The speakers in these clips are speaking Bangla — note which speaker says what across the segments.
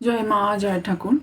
Speaker 1: জয় মা, জয় ঠাকুর।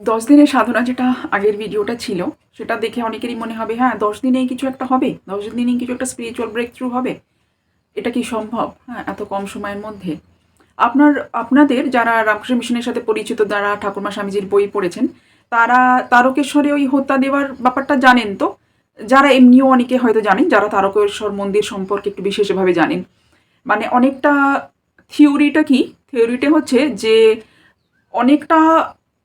Speaker 1: দশ দিনের সাধনা যেটা আগের ভিডিওটা ছিল, সেটা দেখে অনেকেরই মনে হবে হ্যাঁ দশ দিনেই কিছু একটা হবে, দশ দিনেই কিছু একটা স্পিরিচুয়াল ব্রেক থ্রু হবে। এটা কি সম্ভব? হ্যাঁ এত কম সময়ের মধ্যে। আপনার, আপনাদের যারা রামকৃষ্ণ মিশনের সাথে পরিচিত, যারা ঠাকুরমা স্বামীজির বই পড়েছেন, তারা তারকেশ্বরে ওই হত্যা দেওয়ার ব্যাপারটা জানেন তো? যারা এমনিও অনেকে হয়তো জানেন, যারা তারকেশ্বর মন্দির সম্পর্কে একটু বিশেষভাবে জানেন। মানে অনেকটা থিওরিটা কি? থিওরিটা হচ্ছে যে অনেকটা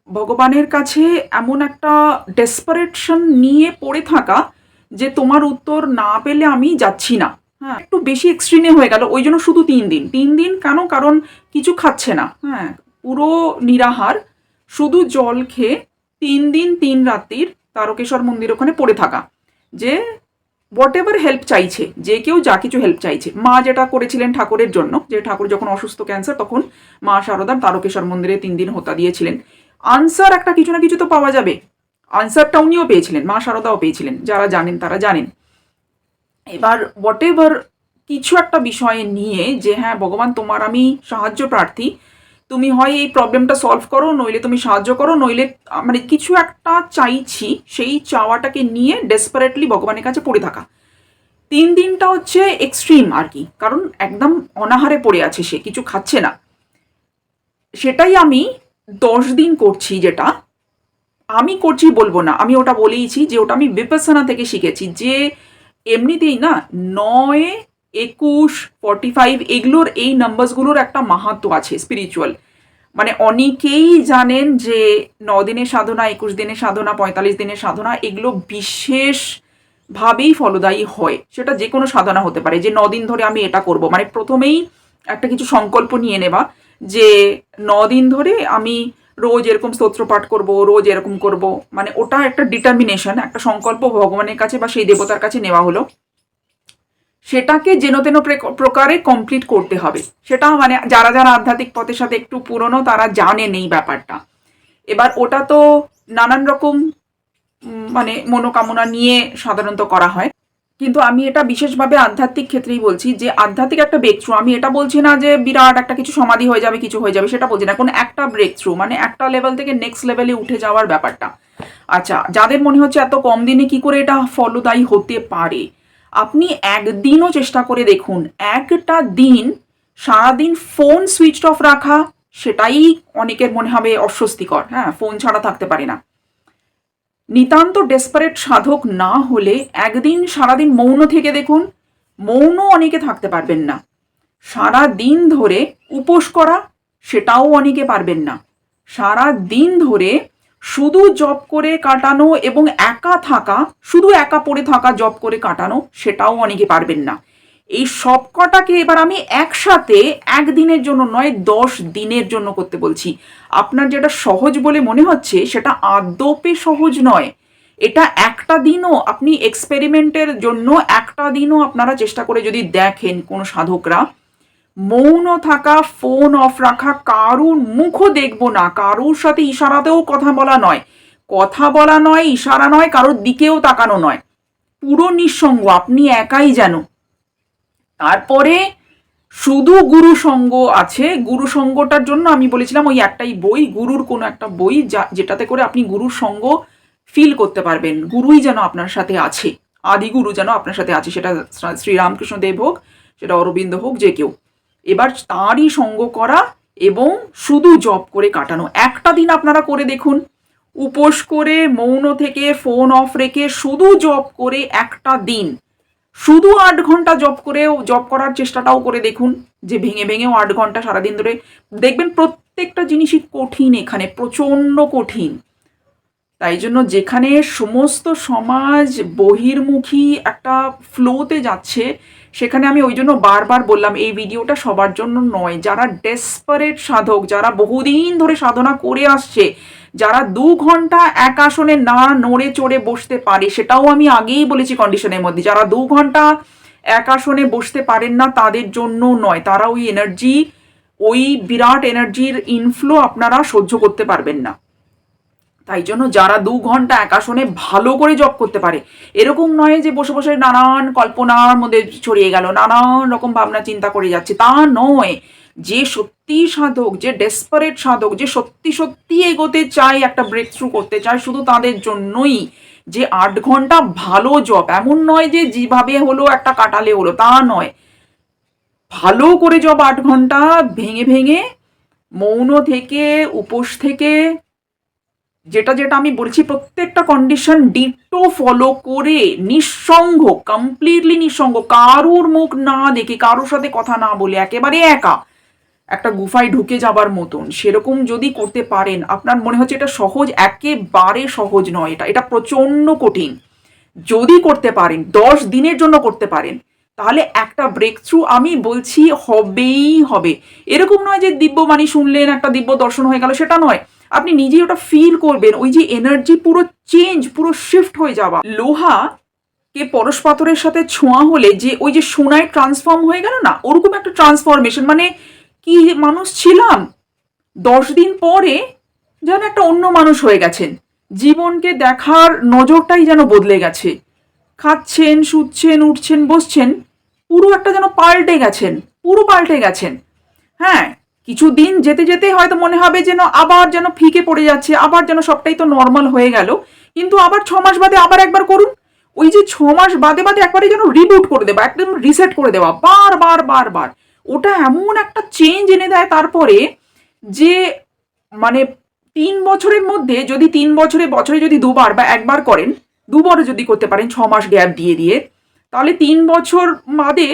Speaker 1: ভগবানের কাছে এমন একটা ডেসপারেশন নিয়ে পড়ে থাকা যে তোমার উত্তর না পেলে আমি যাচ্ছি না। হ্যাঁ একটু বেশি এক্সট্রিমে হয়ে গেল, ওই জন্য শুধু তিন দিন। তিন দিন কেন? কারণ কিছু খাচ্ছে না। হ্যাঁ পুরো নিরাহার, শুধু জল খেয়ে তিন দিন, তিন রাত্রির তারকেশ্বর মন্দির ওখানে পড়ে থাকা। যে হোয়াট এভার হেল্প চাইছে, যে কেউ যা কিছু হেল্প চাইছে। মা যেটা করেছিলেন ঠাকুরের জন্য, যে ঠাকুর যখন অসুস্থ ক্যান্সার তখন মা শারদার তারকেশ্বর মন্দিরে তিন দিন হত্যা দিয়েছিলেন। আনসার একটা কিছু না কিছু তো পাওয়া যাবে। আনসারটা উনিও পেয়েছিলেন, মা শারদাও পেয়েছিলেন, যারা জানেন তারা জানেন। এবার হোয়াট এভার কিছু একটা বিষয়ে নিয়ে যে হ্যাঁ ভগবান তোমার আমি সাহায্য প্রার্থী তুমি হয় এই প্রবলেমটা সলভ করো, নইলে তুমি সাহায্য করো, নইলে মানে কিছু একটা চাইছি, সেই চাওয়াটাকে নিয়ে ডেসপারেটলি ভগবানের কাছে পড়ে থাকা। তিন দিনটা হচ্ছে এক্সট্রিম আর কি, কারণ একদম অনাহারে পড়ে আছে সে, কিছু খাচ্ছে না। সেটাই আমি দশ দিন করছি যেটা, আমি করছি বলব না, আমি ওটা বলেইছি যে ওটা আমি বিপাসনা থেকে শিখেছি, যে এমনিতেই না, নয় একুশ ফর্টি ফাইভ এগুলোর এই নাম্বারসগুলোর একটা মাহাত্ম আছে স্পিরিচুয়াল মানে অনেকেই জানেন যে ন দিনের সাধনা, একুশ দিনের সাধনা, পঁয়তাল্লিশ দিনের সাধনা, এগুলো বিশেষভাবেই ফলদায়ী হয়। সেটা যে কোনো সাধনা হতে পারে, যে দিন ধরে আমি এটা করব। মানে প্রথমেই একটা কিছু সংকল্প নিয়ে নেবা যে দিন ধরে আমি রোজ এরকম স্তোত্র পাঠ করব, রোজ এরকম করব। মানে ওটা একটা ডিটারমিনেশন একটা সংকল্প ভগবানের কাছে বা সেই দেবতার কাছে নেওয়া হলো। সেটাকে যেন তেন প্রে- প্রকারে কমপ্লিট করতে হবে। সেটা মানে যারা যারা আধ্যাত্মিক পথের সাথে একটু পুরনো, তারা জানেন এই ব্যাপারটা। এবার ওটা তো নানান রকম মানে মনোকামনা নিয়ে সাধারণত করা হয়। কিন্তু আমি এটা বিশেষভাবে আধ্যাত্মিক ক্ষেত্রেই বলছি যে, আধ্যাত্মিক একটা ব্রেক থ্রু আমি এটা বলছি না যে বিরাট একটা কিছু সমাধি হয়ে যাবে, কিছু হয়ে যাবে, সেটা বলছি না। কোনো একটা ব্রেক থ্রু মানে একটা লেভেল থেকে নেক্সট লেভেলে উঠে যাওয়ার ব্যাপারটা। আচ্ছা যাদের মনে হচ্ছে এত কম দিনে কি করে এটা ফলদায়ী হতে পারে? আপনি একদিনও চেষ্টা করে দেখুন, একটা দিন, সারাদিন ফোন সুইচ অফ রাখা, সেটাই অনেকের মনে হবে অস্বস্তিকর। হ্যাঁ ফোন ছাড়া থাকতে পারে না। নিতান্ত ডেসপারেট সাধক না হলে একদিন, সারাদিন মৌন থেকে দেখুন মৌন অনেকে থাকতে পারবেন না। সারা দিন ধরে উপোস করা, সেটাও অনেকে পারবেন না। সারা দিন ধরে শুধু জব করে কাটানো এবং একা থাকা, শুধু একা পড়ে থাকা, জব করে কাটানো, সেটাও অনেকে পারবেন না। এই সব কটাকে এবার আমি একসাথে একদিনের জন্য নয়, দশ দিনের জন্য করতে বলছি। আপনার যেটা সহজ বলে মনে হচ্ছে, সেটা আদপে সহজ নয়। এটা একটা দিনও আপনি এক্সপেরিমেন্টের জন্য একটা দিনও আপনারা চেষ্টা করে যদি দেখেন কোনো সাধকরা মৌন থাকা ফোন অফ রাখা কারুর মুখও দেখব না। কারুর সাথে ইশারাতেও কথা বলা নয়। কথা বলা নয়, ইশারা নয়, কারোর দিকেও তাকানো নয়। পুরো নিঃসঙ্গ, আপনি একাই যেন। তারপরে শুধু গুরু সঙ্গ আছে। গুরু সঙ্গটার জন্য আমি বলেছিলাম ওই একটাই বই, গুরুর কোনো একটা বই যা, যেটাতে করে আপনি গুরুর সঙ্গ ফিল করতে পারবেন। গুরুই যেন আপনার সাথে আছে। আদি গুরু যেন আপনার সাথে আছে। সেটা শ্রী- শ্রীরামকৃষ্ণ দেব হোক, সেটা অরবিন্দ হোক, যে কেউ। এবার তারই সঙ্গ করা এবং শুধু জব করে কাটানো। একটা দিন আপনারা করে দেখুন। উপোস করে, মৌন থেকে ফোন অফ রেখে শুধু জব করে একটা দিন। শুধু আট ঘণ্টা জব করেও জব করার চেষ্টাটাও করে দেখুন যে ভেঙে ভেঙেও আট ঘণ্টা সারাদিন ধরে। দেখবেন প্রত্যেকটা জিনিসই কঠিন এখানে, প্রচণ্ড কঠিন। তাই জন্য যেখানে সমস্ত সমাজ বহির্মুখী একটা ফ্লোতে যাচ্ছে সেখানে আমি ওই জন্য বারবার বললাম, এই ভিডিওটা সবার জন্য নয়। যারা ডেসপারেট সাধক, যারা বহুদিন ধরে সাধনা করে আসছে, যারা দু ঘণ্টা এক আসনে না নড়ে চড়ে বসতে পারে, সেটাও আমি আগেই বলেছি কন্ডিশনের মধ্যে। যারা দু ঘণ্টা এক আসনে বসতে পারেন না, তাদের জন্য নয়। তারা ওই এনার্জি ওই বিরাট এনার্জির ইনফ্লো আপনারা সহ্য করতে পারবেন না। তাই জন্য যারা দু ঘণ্টা এক আসনে ভালো করে জব করতে পারে, এরকম নয় যে বসে বসে নানান কল্পনার মধ্যে ছড়িয়ে গেল, নানান রকম ভাবনা চিন্তা করে যাচ্ছে, তা নয়। যে সত্যি সাধক, যে ডেসপারেট সাধক, যে সত্যি সত্যি এগোতে চায় একটা ব্রেক থ্রু করতে চায়, শুধু তাদের জন্যই যে আট ঘণ্টা ভালো জব এমন নয় যে যেভাবে হলো একটা কাটালে হলো, তা নয়। ভালো করে জব আট ঘণ্টা ভেঙে ভেঙে মৌন থেকে, উপোস থেকে যেটা যেটা আমি বলছি, প্রত্যেকটা কন্ডিশন ডিটো ফলো করে নিঃসঙ্গ কমপ্লিটলি নিঃসঙ্গ, কারুর মুখ না দেখে, কারোর সাথে কথা না বলে, একেবারে একা, একটা গুফায় ঢুকে যাবার মতন, সেরকম যদি করতে পারেন, আপনার মনে হচ্ছে এটা সহজ, একেবারে সহজ নয় এটা এটা প্রচণ্ড কঠিন। যদি করতে পারেন, দশ দিনের জন্য করতে পারেন, তাহলে একটা ব্রেক থ্রু আমি বলছি হবেই হবে। এরকম নয় যে দিব্য দিব্যবাণী শুনলেন, একটা দিব্য দর্শন হয়ে গেল, সেটা নয়। আপনি নিজেই ওটা ফিল করবেন, ওই যে এনার্জি পুরো চেঞ্জ পুরো শিফট হয়ে যাওয়া। লোহা কে পরশ পাথরের সাথে ছোঁয়া হলে যে ওই যে সোনায় ট্রান্সফর্ম হয়ে গেল না, ওরকম একটা ট্রান্সফরমেশন মানে কি মানুষ ছিলাম? দশ দিন পরে যেন একটা অন্য মানুষ হয়ে গেছেন। জীবনকে দেখার নজরটাই যেন বদলে গেছে। খাচ্ছেন, শুচ্ছেন, উঠছেন, বসছেন, পুরো একটা যেন পাল্টে গেছেন, পুরো পাল্টে গেছেন। হ্যাঁ কিছু দিন যেতে যেতে হয়তো মনে হবে যেন আবার যেন ফিকে পড়ে যাচ্ছে, আবার যেন সবটাই তো নর্মাল হয়ে গেল। কিন্তু আবার ছ মাস বাদে আবার একবার করুন। ওই যে ছ মাস বাদে বাদে একবারে যেন রিবুট করে দেওয়া একদম রিসেট করে দেওয়া বার বার বার বার। ওটা এমন একটা চেঞ্জ এনে দেয় তারপরে যে মানে তিন বছরের মধ্যে যদি তিন বছরে বছরে যদি দুবার বা একবার করেন, দুবারও যদি করতে পারেন ছ মাস গ্যাপ দিয়ে দিয়ে, তাহলে তিন বছর বাদে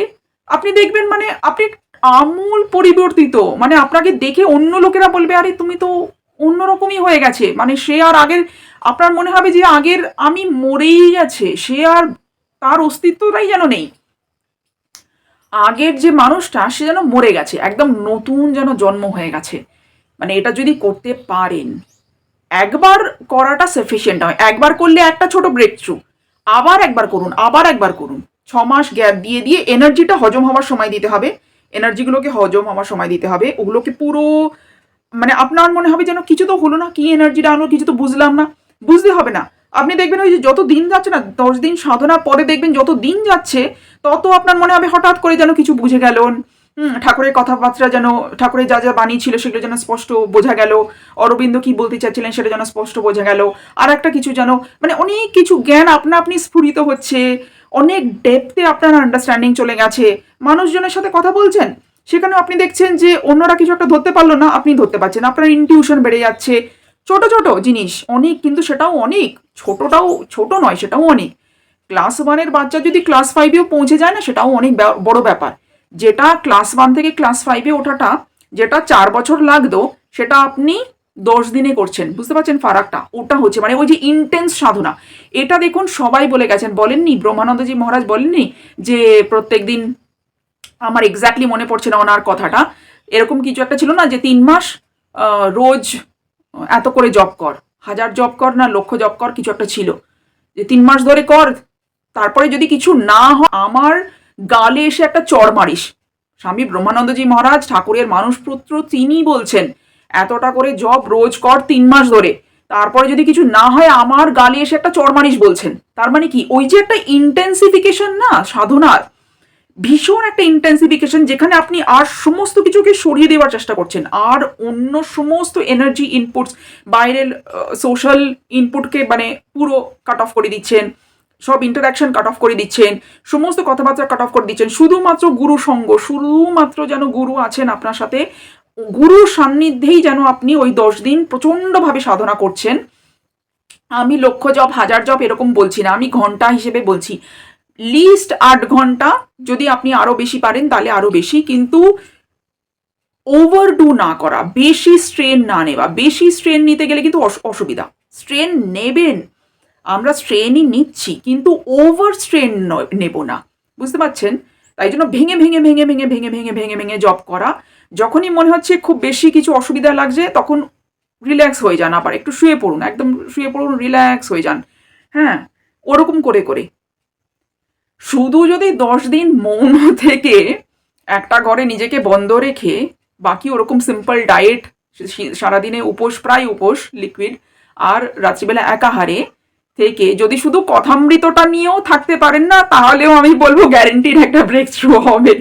Speaker 1: আপনি দেখবেন মানে আপনি আমূল পরিবর্তিত। মানে আপনাকে দেখে অন্য লোকেরা বলবে, আরে, তুমি তো অন্যরকমই হয়ে গেছে। মানে সে আর আগের, আপনার মনে হবে যে আগের আমি মরেই গেছে, সে আর তার অস্তিত্বটাই যেন নেই। আগের যে মানুষটা, সে যেন মরে গেছে, একদম নতুন যেন জন্ম হয়ে গেছে। মানে এটা যদি করতে পারেন, একবার করাটা সাফিসিয়েন্ট হয় একবার করলে একটা ছোট ব্রেক থ্রু আবার একবার করুন, আবার একবার করুন। ছ মাস গ্যাপ দিয়ে দিয়ে এনার্জিটা হজম হওয়ার সময় দিতে হবে। এনার্জিগুলোকে হজম হওয়ার সময় দিতে হবে। ওগুলোকে পুরো মানে আপনার মনে হবে যেন কিছু তো হলো না, কি এনার্জিটা আনলো, কিছু তো বুঝলাম না। বুঝতে হবে না। আপনি দেখবেন ওই যে যত দিন যাচ্ছে না, দশ দিন সাধনার পরে দেখবেন যত দিন যাচ্ছে, তত আপনার মনে হবে হঠাৎ করে যেন কিছু বুঝে হুম, ঠাকুরের কথাবার্তা যেন, ঠাকুরের যা যা বাণী ছিল সেগুলো যেন স্পষ্ট বোঝা গেল। অরবিন্দ কি বলতে চাচ্ছিলেন সেটা যেন স্পষ্ট বোঝা গেল। আর একটা কিছু যেন মানে অনেক কিছু জ্ঞান আপনা আপনি স্ফুরিত হচ্ছে। অনেক ডেপথে আপনার আন্ডারস্ট্যান্ডিং চলে গেছে। মানুষজনের সাথে কথা বলছেন সেখানে আপনি দেখছেন যে অন্যরা কিছু একটা ধরতে পারল না, আপনি ধরতে পারছেন। আপনার ইনটিউশন বেড়ে যাচ্ছে। ছোট ছোট জিনিস, অনেক, কিন্তু সেটাও অনেক। ছোটটাও, ছোট নয়, সেটাও অনেক। ক্লাস ওয়ানের বাচ্চা যদি ক্লাস ফাইভেও পৌঁছে যায় না, সেটাও অনেক বড় ব্যাপার। যেটা ক্লাস ওয়ান থেকে ক্লাস ফাইভে ওঠাটা, যেটা চার বছর লাগতো, সেটা আপনি দশ দিনে করছেন। বুঝতে পারছেন ফারাকটা? ওটা হচ্ছে মানে ওই যে ইন্টেন্স সাধনা। এটা দেখুন সবাই বলে গেছেন, বলেননি? ব্রহ্মানন্দজি মহারাজ বলেননি যে প্রত্যেক দিন আমার এক্স্যাক্টলি মনে পড়ছে না ওনার কথাটা? এরকম কিছু একটা ছিল না যে তিন মাস রোজ এত করে জব কর। হাজার জব কর না, লক্ষ জব কর, কিছু একটা ছিল। যে তিন মাস ধরে কর, তারপরে যদি কিছু না হয়, আমার গালে এসে একটা চড় মারিস। স্বামী ব্রহ্মানন্দজি মহারাজ, ঠাকুরের মানুষ পুত্র তিনি বলছেন এতটা করে জব রোজ কর তিন মাস ধরে। তারপরে যদি কিছু না হয়, আমার গালে এসে একটা চড়মারিশ বলছেন। তার মানে কি? ওই যে একটা ইন্টেন্সিফিকেশন না, সাধনার, ভীষণ একটা ইন্টেন্সিফিকেশন যেখানে আপনি আর সমস্ত কিছুকে সরিয়ে দেওয়ার চেষ্টা করছেন। আর অন্য সমস্ত এনার্জি ইনপুটস বাইরের সোশ্যাল ইনপুটকে মানে পুরো কাট অফ করে দিচ্ছেন। সব ইন্টারাকশন কাট অফ করে দিচ্ছেন। সমস্ত কথাবার্তা কাট অফ করে দিচ্ছেন। শুধুমাত্র গুরু সঙ্গ শুধুমাত্র যেন গুরু আছেন আপনার সাথে গুরুর সান্নিধ্যেই যেন আপনি ওই দশ দিন প্রচণ্ডভাবে সাধনা করছেন। আমি লক্ষ জব হাজার জব এরকম বলছি না, আমি ঘণ্টা হিসেবে বলছি। লিস্ট আট ঘণ্টা, যদি আপনি আরও বেশি পারেন তাহলে আরও বেশি, কিন্তু ওভারডু না করা, বেশি স্ট্রেন না নেওয়া, বেশি স্ট্রেন নিতে গেলে কিন্তু অস- অসুবিধা। স্ট্রেন নেবেন, আমরা স্ট্রেনই নিচ্ছি, কিন্তু ওভার স্ট্রেন নেব না। বুঝতে পারছেন? তাই জন্য ভেঙে ভেঙে ভেঙে ভেঙে ভেঙে ভেঙে ভেঙে ভেঙে জব করা। যখনই মনে হচ্ছে খুব বেশি কিছু অসুবিধা লাগছে, তখন রিল্যাক্স হয়ে যান আবার, একটু শুয়ে পড়ুন, একদম শুয়ে পড়ুন রিল্যাক্স হয়ে যান। হ্যাঁ ওরকম করে করে। শুধু যদি দশ দিন মৌন থেকে একটা ঘরে নিজেকে বন্ধ রেখে বাকি ওরকম সিম্পল ডায়েট সারাদিনে উপোস, প্রায় উপোস লিকুইড আর রাত্রিবেলা একাহারে থেকে যদি শুধু কথামৃতটা নিয়েও থাকতে পারেন না, তাহলেও আমি বলব গ্যারেন্টিড একটা ব্রেক থ্রু হবে।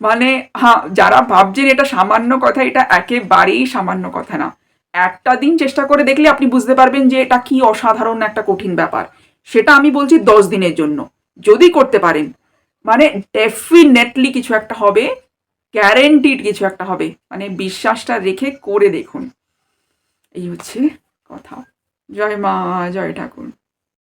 Speaker 1: মানে হ্যাঁ যারা ভাবছেন এটা সামান্য কথা, এটা একেবারেই সামান্য কথা না। একটা দিন চেষ্টা করে দেখলে আপনি বুঝতে পারবেন যে এটা কি অসাধারণ একটা কঠিন ব্যাপার। সেটা আমি বলছি দশ দিনের জন্য। যদি করতে পারেন মানে ডেফিনেটলি কিছু একটা হবে গ্যারেন্টিড কিছু একটা হবে। মানে বিশ্বাসটা রেখে করে দেখুন। এই হচ্ছে কথা। জয় মা, জয় ঠাকুর।